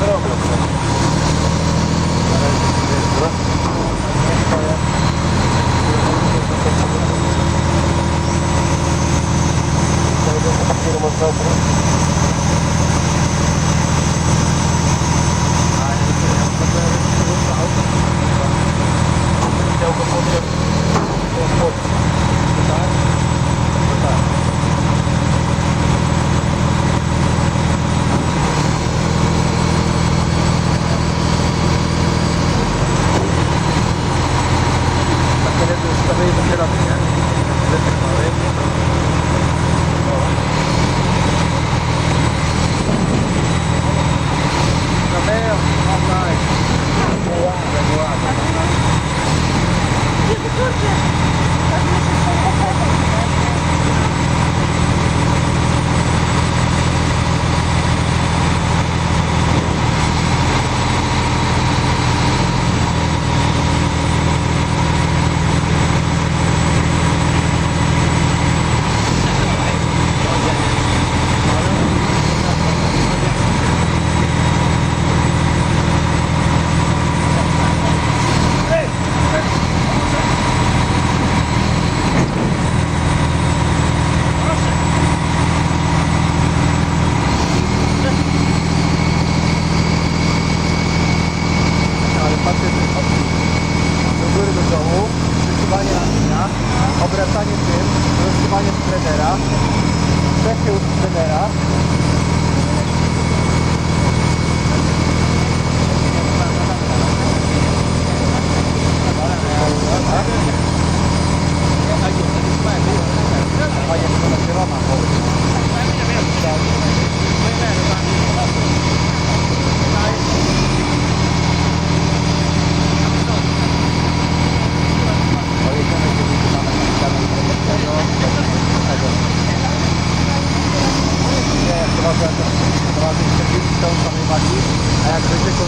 Kral mı yoksa? koniec trenera, przechył trenera. Agradezco a